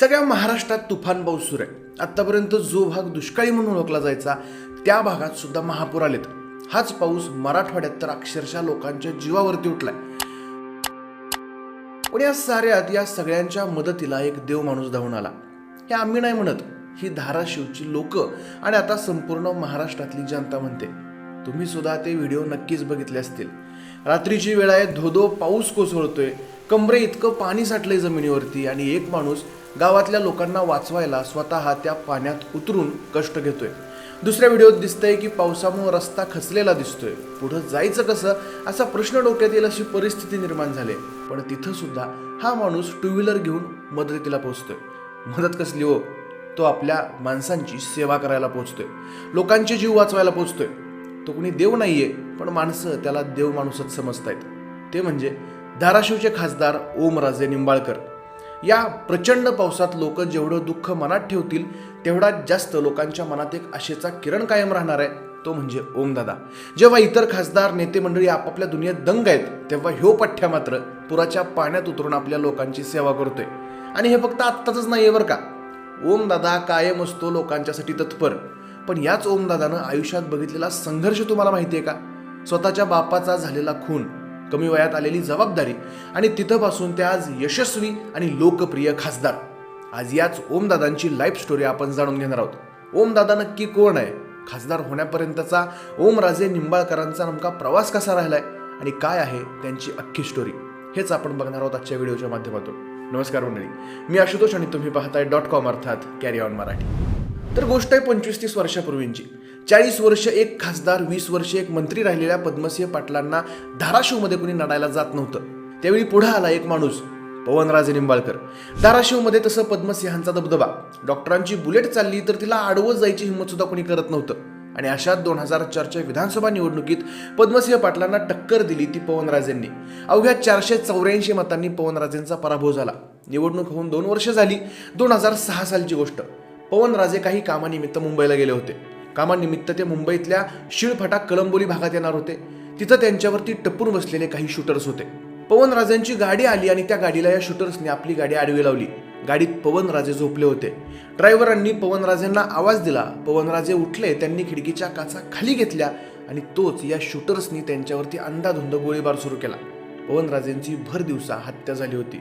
सगळ्या महाराष्ट्रात तुफान पाऊस सुरू आहे. आतापर्यंत जो भाग दुष्काळी म्हणून ओळखला जायचा त्या भागात सुद्धा महापूर आलेत. हाच पाऊस मराठवाड्यात तर अक्षरशः लोकांच्या जीवावरती उठलाय. पण या साऱ्यात या सगळ्यांच्या मदतीला एक देव माणूस धावून आला. हे आम्ही नाही म्हणत. ही धाराशिवची लोक आणि आता संपूर्ण महाराष्ट्रातली जनता म्हणते. तुम्ही सुद्धा ते व्हिडिओ नक्कीच बघितले असतील. रात्रीची वेळ आहे धोधो पाऊस कोसळतोय. कमरे इतकं पाणी साठलंय जमिनीवरती आणि एक माणूस गावातल्या लोकांना वाचवायला स्वतः त्या पाण्यात उतरून कष्ट घेतोय. दुसऱ्या व्हिडिओत दिसतंय की पावसामुळे रस्ता खचलेला दिसतोय. पुढं जायचं कसं? असा प्रश्न डोक्यात येईल अशी परिस्थिती निर्माण झाली. पण तिथं सुद्धा हा माणूस टू व्हीलर घेऊन मदतीला पोहोचतोय. मदत कसली हो? तो आपल्या माणसांची सेवा करायला पोहोचतोय. लोकांचे जीव वाचवायला पोहोचतोय. तो कुणी देव नाहीये पण माणसं त्याला देव माणूसच समजतायत. ते म्हणजे धाराशिवचे खासदार ओमराजे निंबाळकर. या प्रचंड पावसात लोक जेवढं दुःख मनात ठेवतील तेवढा जास्त लोकांच्या मनात एक आशेचा किरण कायम राहणार आहे तो म्हणजे ओमदादा. जेव्हा इतर खासदार नेते मंडळी आपापल्या दुनियेत दंग आहेत तेव्हा ह्यो पठ्ठ्या मात्र पुराच्या पाण्यात उतरून आपल्या लोकांची सेवा करतोय. आणि हे फक्त आत्ताच आहे बरं का. ओमदादा कायम असतो लोकांच्यासाठी तत्पर. पण याच ओमदादानं आयुष्यात बघितलेला संघर्ष तुम्हाला माहिती आहे का? स्वतःच्या बापाचा झालेला खून कमी वयात आलेली जबाबदारी आणि तिथंपासून ते आज यशस्वी आणि लोकप्रिय खासदार. आज याच ओमदादांची लाईफ स्टोरी आपण जाणून घेणार आहोत. ओमदादा नक्की कोण आहे? खासदार होण्यापर्यंतचा ओमराजे निंबाळकरांचा नेमका प्रवास कसा राहिलाय आणि काय आहे त्यांची अख्खी स्टोरी हेच आपण बघणार आहोत आजच्या व्हिडिओच्या माध्यमातून. नमस्कार मंडळी. मी आशुतोष आणि तुम्ही पाहताय डॉट कॉम अर्थात कॅरी ऑन मराठी. तर गोष्ट आहे पंचवीस तीस वर्षापूर्वींची. चाळीस वर्ष एक खासदार वीस वर्ष एक मंत्री राहिलेल्या पद्मसिंह पाटलांना धाराशिवमध्ये कुणी नडायला जात नव्हतं. त्यावेळी पुढे आला एक माणूस पवनराजे निंबाळकर. धाराशिवमध्ये तसं पद्मसिंहांचा दबदबा. डॉक्टरांची बुलेट चालली तर तिला आडवं जायची हिंमत सुद्धा कोणी करत नव्हतं. आणि अशात दोन हजार चारच्या विधानसभा निवडणुकीत पद्मसिंह पाटलांना टक्कर दिली ती पवनराजेंनी. अवघ्या चारशे चौऱ्याऐंशी मतांनी पवनराजेंचा पराभव झाला. निवडणूक होऊन दोन वर्ष झाली. दोन हजार सहा सालची गोष्ट. पवनराजे काही कामानिमित्त मुंबईला गेले होते. कामानिमित्त ते मुंबईतल्या शिळफाटा कळंबोली भागात येणार होते. तिथं त्यांच्यावरती टपून बसलेले काही शूटर्स होते. पवनराजेंची गाडी आली आणि त्या गाडीला या शूटर्सने आपली गाडी आडवी लावली. गाडीत पवनराजे झोपले होते. ड्रायव्हरांनी पवनराजेंना आवाज दिला. पवनराजे उठले त्यांनी खिडकीच्या काचा खाली घेतल्या आणि तोच या शूटर्सनी त्यांच्यावरती अंधाधुंद गोळीबार सुरू केला. पवनराजेंची भर दिवसा हत्या झाली होती.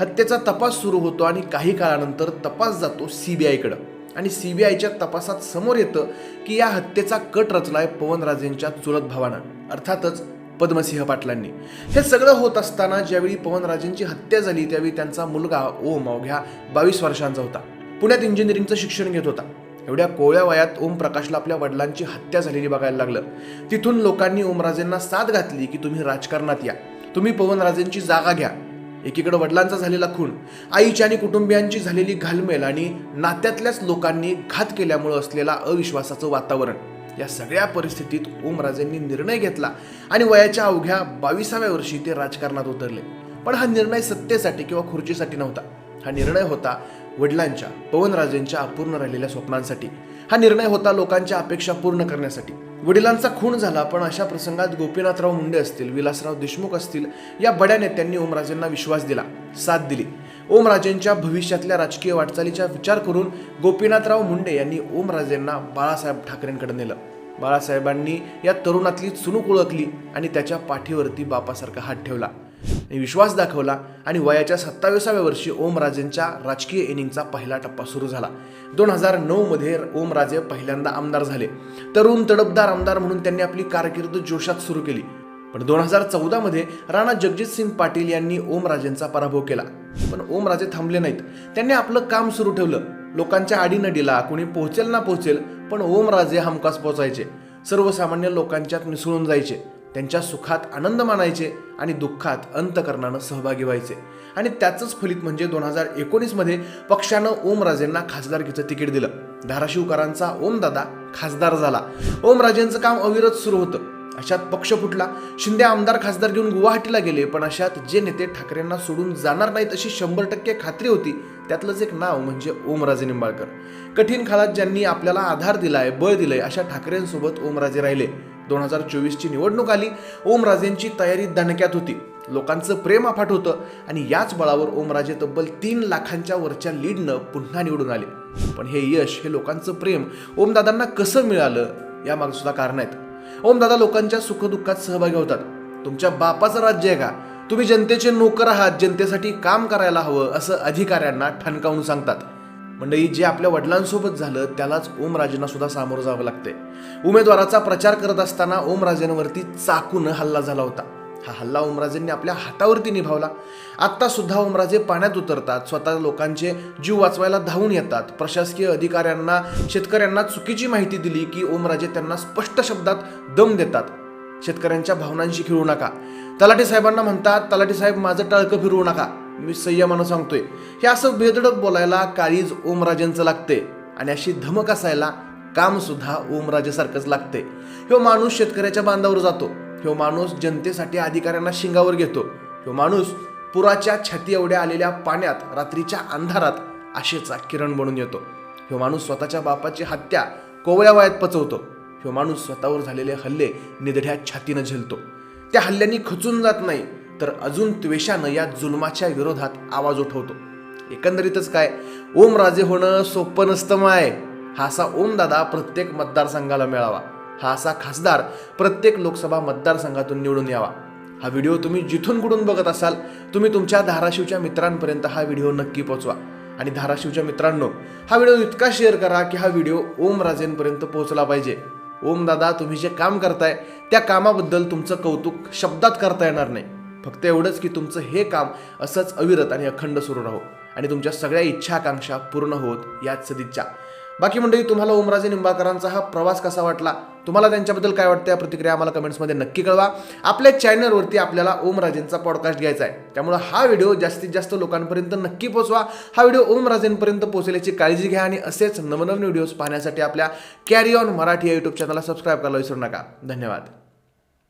हत्येचा तपास सुरू होतो आणि काही काळानंतर तपास जातो सीबीआयकडं आणि सी बी आयच्या तपासात समोर येतं की या हत्येचा कट रचलाय पवनराजेंच्या चुलत भावानं अर्थातच पद्मसिंह पाटलांनी. हे सगळं होत असताना ज्यावेळी पवनराजेंची हत्या झाली त्यावेळी त्यांचा मुलगा ओम अवघ्या बावीस वर्षांचा होता. पुण्यात इंजिनिअरिंगचं शिक्षण घेत होता. एवढ्या कोवळ्या वयात ओम प्रकाशला आपल्या वडिलांची हत्या झालेली बघायला लागलं. तिथून लोकांनी ओमराजेंना साथ घातली की तुम्ही राजकारणात या. तुम्ही पवनराजेंची जागा घ्या. एकीकडे वडिलांचा झालेला खून आईची आणि कुटुंबियांची झालेली घालमेल आणि नात्यातल्याच लोकांनी घात केल्यामुळं असलेला अविश्वासाचं वातावरण. या सगळ्या परिस्थितीत ओमराजेंनी निर्णय घेतला आणि वयाच्या अवघ्या बावीसाव्या वर्षी ते राजकारणात उतरले. पण हा निर्णय सत्तेसाठी किंवा खुर्चीसाठी नव्हता. हा निर्णय होता वडिलांच्या पवनराजेंच्या अपूर्ण राहिलेल्या स्वप्नांसाठी. हा निर्णय होता लोकांच्या अपेक्षा पूर्ण करण्यासाठी. वडिलांचा खून झाला पण अशा प्रसंगात गोपीनाथराव मुंडे असतील विलासराव देशमुख असतील या बड्या नेत्यांनी ओमराजेंना विश्वास दिला साथ दिली. ओमराजेंच्या भविष्यातल्या राजकीय वाटचालीचा विचार करून गोपीनाथराव मुंडे यांनी ओमराजेंना बाळासाहेब ठाकरेंकडे नेलं. बाळासाहेबांनी या तरुणातली चुणूक ओळखली आणि त्याच्या पाठीवरती बापासारखा हात ठेवला. विश्वास दाखवला आणि वयाच्या सत्तावीसाव्या वर्षी ओमराजेंच्या राजकीय इनिंगचा पहिला टप्पा सुरू झाला. दोन हजार नऊमध्ये ओमराजे पहिल्यांदा आमदार झाले. तरुण तडपदार आमदार म्हणून त्यांनी आपली कारकीर्द जोशात सुरू केली. पण दोन हजार चौदामध्ये राणा जगजितसिंग पाटील यांनी ओमराजेंचा पराभव केला. पण ओमराजे थांबले नाहीत. त्यांनी आपलं काम सुरू ठेवलं. लोकांच्या आडीनडीला कोणी पोहोचेल ना पोहोचेल पण ओमराजे हमखास पोचायचे सर्वसामान्य लोकांच्यात मिसळून जायचे. त्यांच्या सुखात आनंद मानायचे आणि दुःखात अंतकरणानं सहभागी व्हायचे. आणि त्याचंच फलित म्हणजे दोन हजार एकोणीसमध्ये पक्षानं ओमराजेंना खासदारकीचं तिकीट दिलं. धाराशिवकरांचा ओमदादा खासदार झाला. ओमराजेंचं काम अविरत सुरू होतं. अशात पक्ष फुटला. शिंदे आमदार खासदार घेऊन गुवाहाटीला गेले पण अशात जे नेते ठाकरेंना सोडून जाणार नाहीत अशी शंभर टक्के खात्री होती त्यातलंच एक नाव म्हणजे ओमराजे निंबाळकर. कठीण काळात ज्यांनी आपल्याला आधार दिलाय बळ दिलंय अशा ठाकरेंसोबत ओमराजे राहिले. दोन हजार चोवीसची निवडणूक आली ओमराजेंची तयारी दणक्यात होती. लोकांचं प्रेम अफाट होतं आणि याच बळावर ओमराजे तब्बल तीन लाखांच्या वरच्या लीडनं पुन्हा निवडून आले. पण हे यश हे लोकांचं प्रेम ओमदादांना कसं मिळालं यामागे सुद्धा कारण आहेत. ओमदादा लोकांच्या सुखदुःखात सहभागी होतात. तुमच्या बापाचं राज्य आहे का? तुम्ही जनतेचे नोकर आहात जनतेसाठी काम करायला हवं असं अधिकाऱ्यांना ठणकावून सांगतात. मंडळी जे आपल्या वडिलांसोबत झालं त्यालाच ओमराजेंना सुद्धा सामोरं जावं लागते उमेदवाराचा प्रचार करत असताना ओमराजेंवरती चाकून हल्ला झाला होता. हा हल्ला ओमराजेंनी आपल्या हातावरती निभावला. आत्ता सुद्धा ओमराजे पाण्यात उतरतात स्वतः लोकांचे जीव वाचवायला धावून येतात. प्रशासकीय अधिकाऱ्यांना शेतकऱ्यांना चुकीची माहिती दिली की ओमराजे त्यांना स्पष्ट शब्दात दम देतात. शेतकऱ्यांच्या भावनांशी खेळू नका. तलाठी साहेबांना म्हणतात तलाठी साहेब माझं टाळकं फिरवू नका. मी संयमानं सांगतोय. हे असं बेधडक बोलायला काळीज ओमराजेंचं लागते आणि अशी धमक असायला काम सुद्धा ओमराजेसारखंच लागते. ह्यो माणूस शेतकऱ्याच्या बांधावर जातो. ह्यो माणूस जनतेसाठी अधिकाऱ्यांना शिंगावर घेतो. ह्यो माणूस पुराच्या छाती एवढ्या आलेल्या पाण्यात रात्रीच्या अंधारात आशेचा किरण बनून येतो. ह्यो माणूस स्वतःच्या बापाची हत्या कोवळ्या वयात पचवतो. ह्यो माणूस स्वतःवर झालेले हल्ले निधड्या छातीनं झेलतो. त्या हल्ल्यांनी खचून जात नाही. तर अजून त्वेषानं या जुलमाच्या विरोधात आवाज उठवतो. एकंदरीतच काय ओम राजे होणं सोपं नसतं माय. हा असा ओमदादा प्रत्येक मतदारसंघाला मिळावा. हा असा खासदार प्रत्येक लोकसभा मतदारसंघातून निवडून यावा. हा व्हिडिओ तुम्ही जिथून कुठून बघत असाल तुम्ही तुमच्या धाराशिवच्या मित्रांपर्यंत हा व्हिडिओ नक्की पोचवा. आणि धाराशिवच्या मित्रांनो हा व्हिडिओ इतका शेअर करा की हा व्हिडिओ ओम राजेंपर्यंत पोहोचला पाहिजे. ओम दादा तुम्ही जे काम करताय त्या कामाबद्दल तुमचं कौतुक शब्दात करता येणार नाही. फक्त एवढंच की तुमचं हे काम असंच अविरत आणि अखंड सुरू राहो आणि तुमच्या सगळ्या इच्छा आकांक्षा पूर्ण होत याच सदिच्छा. बाकी मंडळी तुम्हाला ओमराजे निंबाळकरांचा हा प्रवास कसा वाटला? तुम्हाला त्यांच्याबद्दल काय वाटतं या प्रतिक्रिया आम्हाला कमेंट्समध्ये नक्की कळवा. आपल्या चॅनलवरती आपल्याला ओमराजेंचा पॉडकास्ट घ्यायचा आहे. त्यामुळे हा व्हिडिओ जास्तीत जास्त लोकांपर्यंत नक्की पोहोचवा. हा व्हिडिओ ओमराजेंपर्यंत पोहोचल्याची काळजी घ्या आणि असेच नवनवीन व्हिडिओज पाहण्यासाठी आपल्या कॅरी ऑन मराठी या यूट्यूब चॅनलला सबस्क्राईब करायला विसरू नका. धन्यवाद.